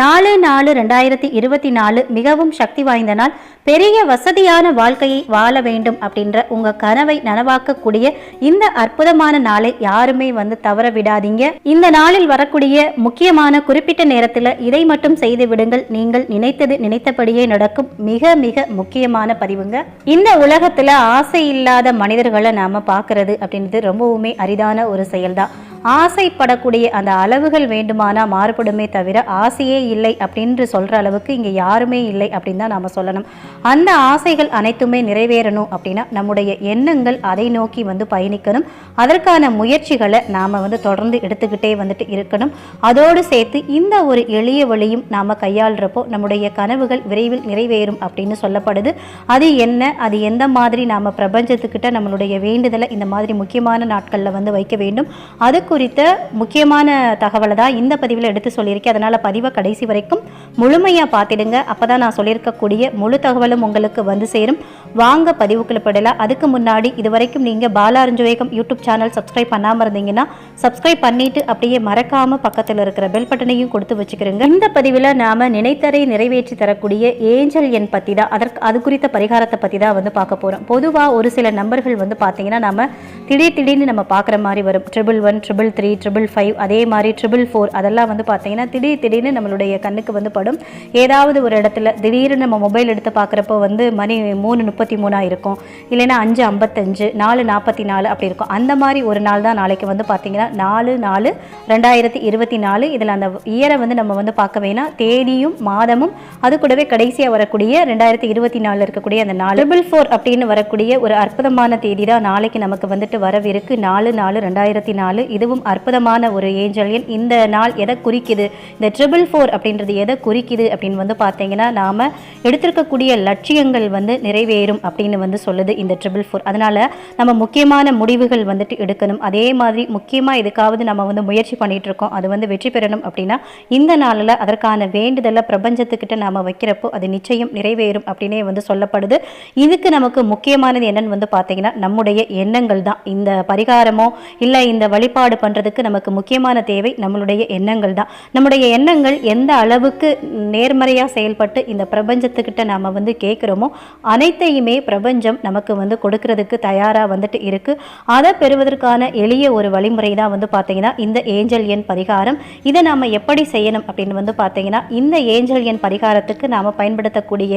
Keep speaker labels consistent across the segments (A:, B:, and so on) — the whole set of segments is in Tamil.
A: நாலு நாலு ரெண்டாயிரத்தி இருபத்தி நாலு மிகவும் சக்தி வாய்ந்த நாள். பெரிய வசதியான வாழ்க்கையை வாழ வேண்டும் அப்படின்ற உங்க கனவை நனவாக்கக்கூடிய இந்த அற்புதமான நாளை யாருமே வந்து தவற விடாதீங்க. இந்த நாளில் வரக்கூடிய முக்கியமான குறிப்பிட்ட நேரத்தில் இதை மட்டும் செய்து விடுங்கள். நீங்கள் நினைத்தது நினைத்தபடியே நடக்கும் மிக மிக முக்கியமான பதிவுங்க. இந்த உலகத்துல ஆசை இல்லாத மனிதர்களை நாம பார்க்கறது அப்படின்றது ரொம்பவுமே அரிதான ஒரு செயல்தான். ஆசைப்படக்கூடிய அந்த அளவுகள் வேண்டுமானால் மாறுபடுமே தவிர ஆசையே இல்லை அப்படின்று சொல்கிற அளவுக்கு இங்கே யாருமே இல்லை அப்படின்னு தான் நாம் சொல்லணும். அந்த ஆசைகள் அனைத்துமே நிறைவேறணும் அப்படின்னா நம்முடைய எண்ணங்கள் அதை நோக்கி வந்து பயணிக்கணும். அதற்கான முயற்சிகளை நாம் வந்து தொடர்ந்து எடுத்துக்கிட்டே வந்துட்டு இருக்கணும். அதோடு சேர்த்து இந்த ஒரு எளிய வழியும் நாம் கையாளுறப்போ நம்முடைய கனவுகள் விரைவில் நிறைவேறும் அப்படின்னு சொல்லப்படுது. அது என்ன? அது எந்த மாதிரி நாம் பிரபஞ்சத்துக்கிட்ட நம்மளுடைய வேண்டுதலை இந்த மாதிரி முக்கியமான நாட்களில் வந்து வைக்க வேண்டும்? அதுக்கு குறித்த முக்கியமான தகவலை தான் இந்த பதிவில் எடுத்து சொல்லியிருக்கேன். அதனால் பதிவை கடைசி வரைக்கும் முழுமையாக பார்த்துடுங்க. அப்போ தான் நான் சொல்லியிருக்கக்கூடிய முழு தகவலும் உங்களுக்கு வந்து சேரும். வாங்க பதிவுக்குள்ள போயிடலாம். அதுக்கு முன்னாடி இது வரைக்கும் நீங்கள் பாலாரஞ்சுவேகம் யூடியூப் சேனல் சப்ஸ்கிரைப் பண்ணாமல் இருந்தீங்கன்னா சப்ஸ்கிரைப் பண்ணிட்டு அப்படியே மறக்காமல் பக்கத்தில் இருக்கிற பெல் பட்டனையும் கொடுத்து வச்சுக்கிறோங்க இந்த பதிவில் நாம நினைத்தரை நிறைவேற்றி தரக்கூடிய ஏஞ்சல் எண் பற்றி தான் அதற்கு அது குறித்த பரிகாரத்தை பற்றி தான் வந்து பார்க்க போகிறோம் பொதுவாக ஒரு சில நம்பர்கள் வந்து பார்த்தீங்கன்னா நம்ம திடீர் திடீர்னு நம்ம பார்க்குற மாதிரி வரும். Triple one triple triple three triple five அதே மாதிரி ட்ரிபிள் ஃபோர் அதெல்லாம் வந்து பார்த்தீங்கன்னா திடீர் திடீர்னு நம்மளுடைய கண்ணுக்கு வந்து படும். ஏதாவது ஒரு இடத்துல திடீர்னு நம்ம மொபைல் எடுத்து பார்க்குறப்போ வந்து மணி மூணு முப்பத்தி மூணாக இருக்கும். இல்லைனா அஞ்சு ஐம்பத்தஞ்சு நாலு நாற்பத்தி நாலு அப்படி இருக்கும். அந்த மாதிரி ஒரு நாள் தான் நாளைக்கு வந்து பார்த்தீங்கன்னா நாலு நாலு ரெண்டாயிரத்தி இருபத்தி நாலு. இதில் அந்த இயரை வந்து நம்ம வந்து பார்க்க வேணாம் தேதியும் மாதமும் அது கூடவே கடைசியாக வரக்கூடிய ரெண்டாயிரத்தி இருபத்தி நாலில் இருக்கக்கூடிய அந்த நாலு. ட்ரிபிள் ஃபோர் அப்படின்னு வரக்கூடிய ஒரு அற்புதமான தேதி தான் நாளைக்கு நமக்கு வந்துட்டு வரவிருக்கு. நாலு நாலு ரெண்டாயிரத்தி நாலு. இதுவும் மிகவும் அற்புதமான ஒரு ஏஞ்சல் எண். இந்த நாள் எதை குறிக்குது? இந்த ட்ரிபிள் ஃபோர் அப்படின்றது எதை குறிக்குது அப்படின்னு வந்து பார்த்தீங்கன்னா நாம் எடுத்திருக்கக்கூடிய லட்சியங்கள் வந்து நிறைவேறும் அப்படின்னு வந்து சொல்லுது இந்த ட்ரிபிள் ஃபோர். அதனால் நம்ம முக்கியமான முடிவுகள் வந்துட்டு எடுக்கணும். அதே மாதிரி முக்கியமாக எதுக்காவது நம்ம வந்து முயற்சி பண்ணிட்டு இருக்கோம் அது வந்து வெற்றி பெறணும் அப்படின்னா இந்த நாளில் அதற்கான வேண்டுதலை பிரபஞ்சத்துக்கிட்ட நாம் வைக்கிறப்போ அது நிச்சயம் நிறைவேறும் அப்படின்னே வந்து சொல்லப்படுது. இதுக்கு நமக்கு முக்கியமானது என்னன்னு வந்து பார்த்தீங்கன்னா நம்முடைய எண்ணங்கள் தான். இந்த பரிகாரமோ இல்லை இந்த வழிபாடு பண்ணுறதுக்கு நமக்கு முக்கியமான தேவை நம்மளுடைய எண்ணங்கள் தான். நம்முடைய எண்ணங்கள் எந்த அளவுக்கு நேர்மறையாக செயல்பட்டு இந்த பிரபஞ்சத்துக்கிட்ட நாம் வந்து கேட்குறோமோ அனைத்தையுமே பிரபஞ்சம் நமக்கு வந்து கொடுக்கறதுக்கு தயாராக வந்துட்டு இருக்குது அதை பெறுவதற்கான எளிய ஒரு வழிமுறை தான் வந்து பார்த்தீங்கன்னா இந்த ஏஞ்சல் எண் பரிகாரம். இதை நாம் எப்படி செய்யணும் அப்படின்னு வந்து பார்த்தீங்கன்னா இந்த ஏஞ்சல் எண் பரிகாரத்துக்கு நாம் பயன்படுத்தக்கூடிய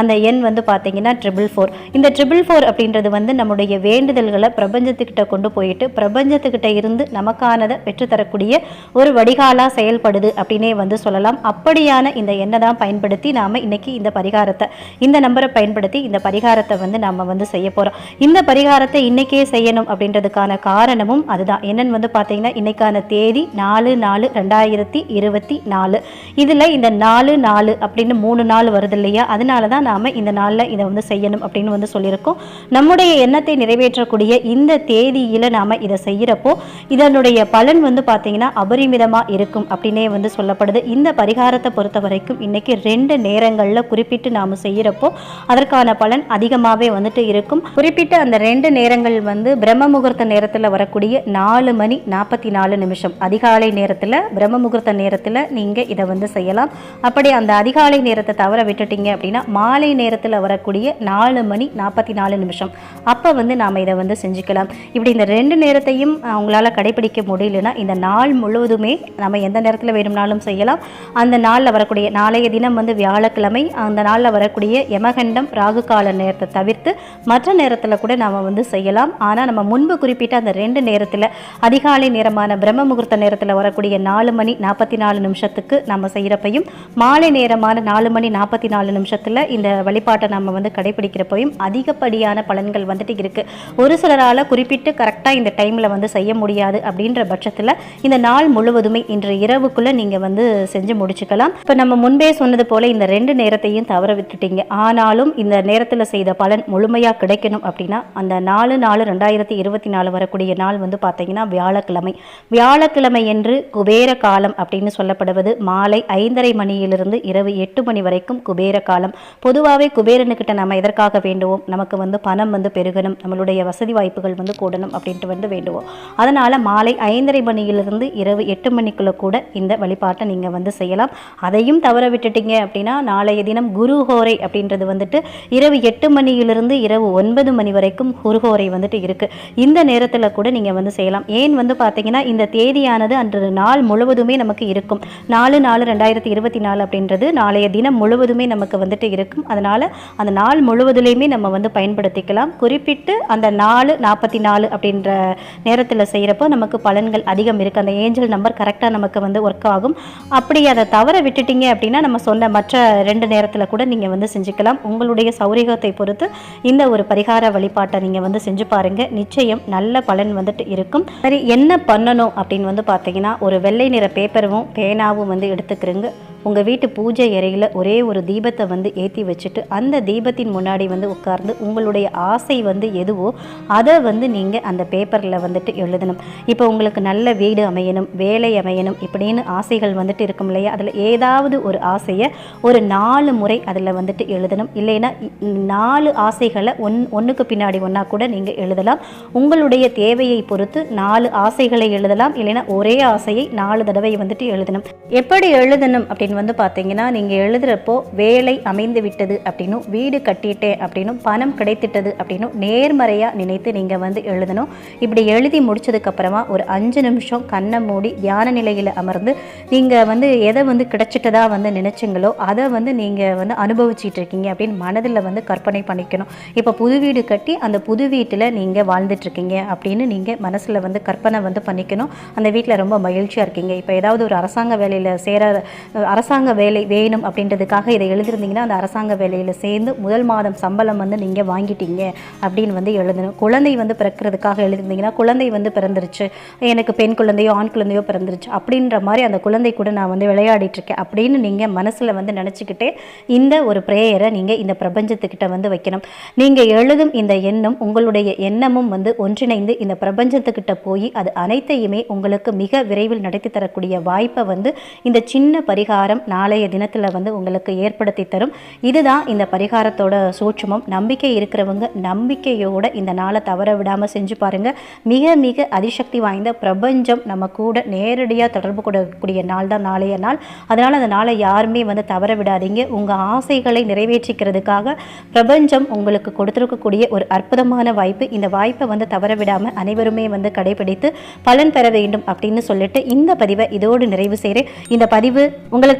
A: அந்த எண் வந்து பார்த்தீங்கன்னா ட்ரிபிள் ஃபோர் இந்த ட்ரிபிள் ஃபோர் அப்படின்றது வந்து நம்முடைய வேண்டுதல்களை பிரபஞ்சத்துக்கிட்ட கொண்டு போயிட்டு பிரபஞ்சத்துக்கிட்ட இருந்து நமக்கானதை பெற்றுத்தரக்கூடிய ஒரு வடிகாலாக செயல்படுது அப்படின்னே வந்து சொல்லலாம். அப்படியான இந்த எண்ணெய் தான் பயன்படுத்தி நாம் இன்னைக்கு இந்த பரிகாரத்தை இந்த நம்பரை பயன்படுத்தி இந்த பரிகாரத்தை வந்து நம்ம வந்து செய்ய போகிறோம் இந்த பரிகாரத்தை இன்னைக்கே செய்யணும் அப்படின்றதுக்கான காரணமும் அதுதான். என்னன்னு வந்து பார்த்தீங்கன்னா இன்னைக்கான தேதி நாலு நாலு ரெண்டாயிரத்தி இருபத்தி நாலு. இதில் இந்த நாலு நாலு அப்படின்னு மூணு நாள் வருது இல்லையா? அதனால தான் நாம் இந்த நாளில் இதை வந்து செய்யணும் அப்படின்னு வந்து சொல்லியிருக்கோம். நம்முடைய எண்ணத்தை நிறைவேற்றக்கூடிய இந்த தேதியில் நாம் இதை செய்கிறப்போ அதனுடைய பலன் வந்து பார்த்தீங்கன்னா அபரிமிதமாக இருக்கும் அப்படின்னே வந்து சொல்லப்படுது. இந்த பரிகாரத்தை பொறுத்த வரைக்கும் இன்னைக்கு ரெண்டு நேரங்களில் குறிப்பிட்டு நாம் செய்கிறப்போ அதற்கான பலன் அதிகமாகவே வந்துட்டு இருக்கும். குறிப்பிட்ட அந்த ரெண்டு நேரங்கள் வந்து பிரம்ம முகூர்த்த நேரத்தில் வரக்கூடிய நாலு மணி நாற்பத்தி நாலு நிமிஷம். அதிகாலை நேரத்தில் பிரம்ம முகூர்த்த நேரத்தில் நீங்கள் இதை வந்து செய்யலாம். அப்படி அந்த அதிகாலை நேரத்தை தவற விட்டுட்டீங்க அப்படின்னா மாலை நேரத்தில் வரக்கூடிய நாலு மணி நாற்பத்தி நாலு நிமிஷம். அப்போ வந்து நாம் இதை வந்து செஞ்சுக்கலாம். இப்படி இந்த ரெண்டு நேரத்தையும் உங்களால் கடைபிடிக்க முடியலன்னா இந்த நாள் முழுவதுமே நம்ம எந்த நேரத்தில் வேணும்னாலும் செய்யலாம். அந்த நாளில் வரக்கூடிய நாளைய தினம் வந்து வியாழக்கிழமை அந்த நாளில் வரக்கூடிய யமகண்டம் ராகு கால நேரத்தை தவிர்த்து மற்ற நேரத்தில் கூட நாம் வந்து செய்யலாம். ஆனால் நம்ம முன்பு குறிப்பிட்ட அந்த ரெண்டு நேரத்தில் அதிகாலை நேரமான பிரம்ம முகூர்த்த நேரத்தில் வரக்கூடிய நாலு மணி நாற்பத்தி நாலு நிமிஷத்துக்கு நம்ம செய்கிறப்பையும் மாலை நேரமான நாலு மணி நாற்பத்தி நாலு நிமிஷத்தில் இந்த வழிபாட்டை நம்ம வந்து கடைபிடிக்கிறப்பையும் அதிகப்படியான பலன்கள் வந்துட்டு இருக்குது ஒரு சிலரால் குறிப்பிட்டு கரெக்டாக இந்த டைமில் வந்து செய்ய முடியாது அப்படின்ற பட்சத்தில் இந்த நாள் முழுவதுமே இன்று இரவுக்குள்ளே நீங்கள் வந்து செஞ்சு முடிச்சுக்கலாம். இப்போ நம்ம முன்பே சொன்னது போல் இந்த ரெண்டு நேரத்தையும் தவற விட்டுட்டீங்க. ஆனாலும் இந்த நேரத்தில் செய்த பலன் முழுமையாக கிடைக்கணும் அப்படின்னா அந்த நாலு நாலு ரெண்டாயிரத்தி இருபத்தி நாலு வரக்கூடிய நாள் வந்து பார்த்தீங்கன்னா வியாழக்கிழமை. வியாழக்கிழமை என்று குபேர காலம் அப்படின்னு சொல்லப்படுவது மாலை ஐந்தரை மணியிலிருந்து இரவு எட்டு மணி வரைக்கும் குபேர காலம். பொதுவாகவே குபேரனுக்கிட்ட நம்ம எதற்காக வேண்டுவோம்? நமக்கு வந்து பணம் வந்து பெருகணும். நம்மளுடைய வசதி வாய்ப்புகள் வந்து கூடணும் அப்படின்ட்டு வந்து வேண்டுவோம். அதனால் மாலை ஐந்தரை மணியிலிருந்து இரவு எட்டு மணிக்குள்ளே கூட இந்த வழிபாட்டை நீங்கள் வந்து செய்யலாம். அதையும் தவற விட்டுட்டீங்க அப்படின்னா நாளைய தினம் குரு ஹோரை அப்படின்றது வந்துட்டு இரவு எட்டு மணியிலிருந்து இரவு ஒன்பது மணி வரைக்கும் குருஹோரை வந்துட்டு இருக்குது இந்த நேரத்தில் கூட நீங்கள் வந்து செய்யலாம். ஏன் வந்து பார்த்தீங்கன்னா இந்த தேதியானது அன்று நாள் முழுவதுமே நமக்கு இருக்கும். நாலு நாலு ரெண்டாயிரத்தி இருபத்தி நாலு அப்படின்றது நாளைய தினம் முழுவதுமே நமக்கு வந்துட்டு இருக்கும். அதனால் அந்த நாள் முழுவதுலேயுமே நம்ம வந்து பயன்படுத்திக்கலாம். குறிப்பிட்டு அந்த நாலு நாற்பத்தி நாலு அப்படின்ற நேரத்தில் செய்கிறப்போ நமக்கு பலன்கள் அதிகம் இருக்குது அந்த ஏஞ்சல் நம்பர் கரெக்டாக நமக்கு வந்து ஒர்க் ஆகும். அப்படி அதை தவற விட்டுட்டீங்க அப்படின்னா நம்ம சொன்ன மற்ற ரெண்டு நேரத்தில் கூட நீங்கள் வந்து செஞ்சுக்கலாம். உங்களுடைய சௌரியகத்தை பொறுத்து இந்த ஒரு பரிகார வழிபாட்டை நீங்கள் வந்து செஞ்சு பாருங்க. நிச்சயம் நல்ல பலன் வந்துட்டு இருக்கும். சரி என்ன பண்ணணும் அப்படின்னு வந்து பார்த்தீங்கன்னா ஒரு வெள்ளை நிற பேப்பரும் பேனாவும் வந்து எடுத்துக்கிறேங்க. உங்கள் வீட்டு பூஜை அறையில் ஒரே ஒரு தீபத்தை வந்து ஏற்றி வச்சுட்டு அந்த தீபத்தின் முன்னாடி வந்து உட்கார்ந்து உங்களுடைய ஆசை வந்து எதுவோ அதை வந்து நீங்கள் அந்த பேப்பரில் வந்துட்டு எழுதணும். இப்போ உங்களுக்கு நல்ல வீடு அமையணும் வேலை அமையணும் இப்படின்னு ஆசைகள் வந்துட்டு இருக்கும் இல்லையா? அதில் ஏதாவது ஒரு ஆசையை ஒரு நாலு முறை அதில் வந்துட்டு எழுதணும். இல்லைன்னா நாலு ஆசைகளை ஒன் ஒன்றுக்கு பின்னாடி ஒன்றா கூட நீங்கள் எழுதலாம். உங்களுடைய தேவையை பொறுத்து நாலு ஆசைகளை எழுதலாம். இல்லைன்னா ஒரே ஆசையை நாலு தடவை வந்துட்டு எழுதணும். எப்படி எழுதணும் அப்படின்னு வந்து பார்த்தீங்கன்னா நீங்கள் எழுதுகிறப்போ வேலை அமைந்து விட்டது அப்படின்னும் வீடு கட்டிட்டேன் அப்படின்னும் பணம் கிடைத்திட்டது அப்படின்னும் நேர்மறையாக நினைத்து நீங்கள் வந்து எழுதணும். இப்படி எழுதி முடித்ததுக்கப்புறமா ஒரு அஞ்சு நிமிஷம் கண்ணை மூடி தியான நிலையில் அமர்ந்து நீங்கள் வந்து எதை வந்து கிடைச்சிட்டதா வந்து நினைச்சீங்களோ அதை வந்து நீங்கள் வந்து அனுபவிச்சிட்டு இருக்கீங்க அப்படின்னு மனதில் வந்து கற்பனை பண்ணிக்கணும். இப்போ புது வீடு கட்டி அந்த புது வீட்டில் நீங்கள் வாழ்ந்துட்டுருக்கீங்க அப்படின்னு நீங்கள் மனசில் வந்து கற்பனை வந்து பண்ணிக்கணும். அந்த வீட்டில் ரொம்ப மகிழ்ச்சியாக இருக்கீங்க. இப்போ ஏதாவது ஒரு அரசாங்க வேலையில் சேர அரசாங்க வேலை வேணும் அப்படின்றதுக்காக இதை எழுதிருந்தீங்கன்னா அந்த அரசாங்க வேலையில் சேர்ந்து முதல் மாதம் சம்பளம் வந்து நீங்கள் வாங்கிட்டீங்க அப்படின்னு வந்து எழுதணும். குழந்தை வந்து பிறக்கிறதுக்காக எழுதிருந்தீங்கன்னா குழந்தை வந்து பிறந்துருச்சு. எனக்கு பெண் குழந்தையோ ஆண் குழந்தையோ பிறந்துருச்சு. அப்படின்ற மாதிரி அந்த குழந்தை கூட நான் வந்து விளையாடிட்டுருக்கேன் அப்படின்னு நீங்கள் மனசில் வந்து நினச்சிக்கிட்டே இந்த ஒரு ப்ரேயரை நீங்கள் இந்த பிரபஞ்சத்துக்கிட்ட வந்து வைக்கணும். நீங்கள் எழுதும் இந்த எண்ணம் உங்களுடைய எண்ணமும் வந்து ஒன்றிணைந்து இந்த பிரபஞ்சத்துக்கிட்ட போய் அது அனைத்தையுமே உங்களுக்கு மிக விரைவில் நடத்தி தரக்கூடிய வாய்ப்பை வந்து இந்த சின்ன பரிகாரம் நாளைய தினத்தில் வந்து உங்களுக்கு ஏற்படுத்தி தரும். இதுதான் இந்த பரிகாரத்தோட சூட்சமம். நம்பிக்கை இருக்கிறவங்க நம்பிக்கையோட இந்த நாளை தவற விடாமல் செஞ்சு பாருங்கள் மிக மிக அதிசக்தி வாய்ந்த பிரபஞ்சம் நம்ம கூட நேரடியாக தொடர்பு கொள்ளக்கூடிய நாள் தான் நாளைய நாள். அதனால் அந்த நாளை யாருமே வந்து தவற விடாதீங்க. உங்கள் ஆசைகளை நிறைவேற்றிக்கிறதுக்காக பிரபஞ்சம் உங்களுக்கு கொடுத்துருக்கக்கூடிய ஒரு அற்புதமான வாய்ப்பு. இந்த வாய்ப்பை வந்து தவற விடாமல் அனைவருமே வந்து கடைபிடித்து பலன் பெற வேண்டும் அப்படின்னு சொல்லிட்டு இந்த பதிவை இதோடு நிறைவு செய்கிறேன் இந்த பதிவு உங்களுக்கு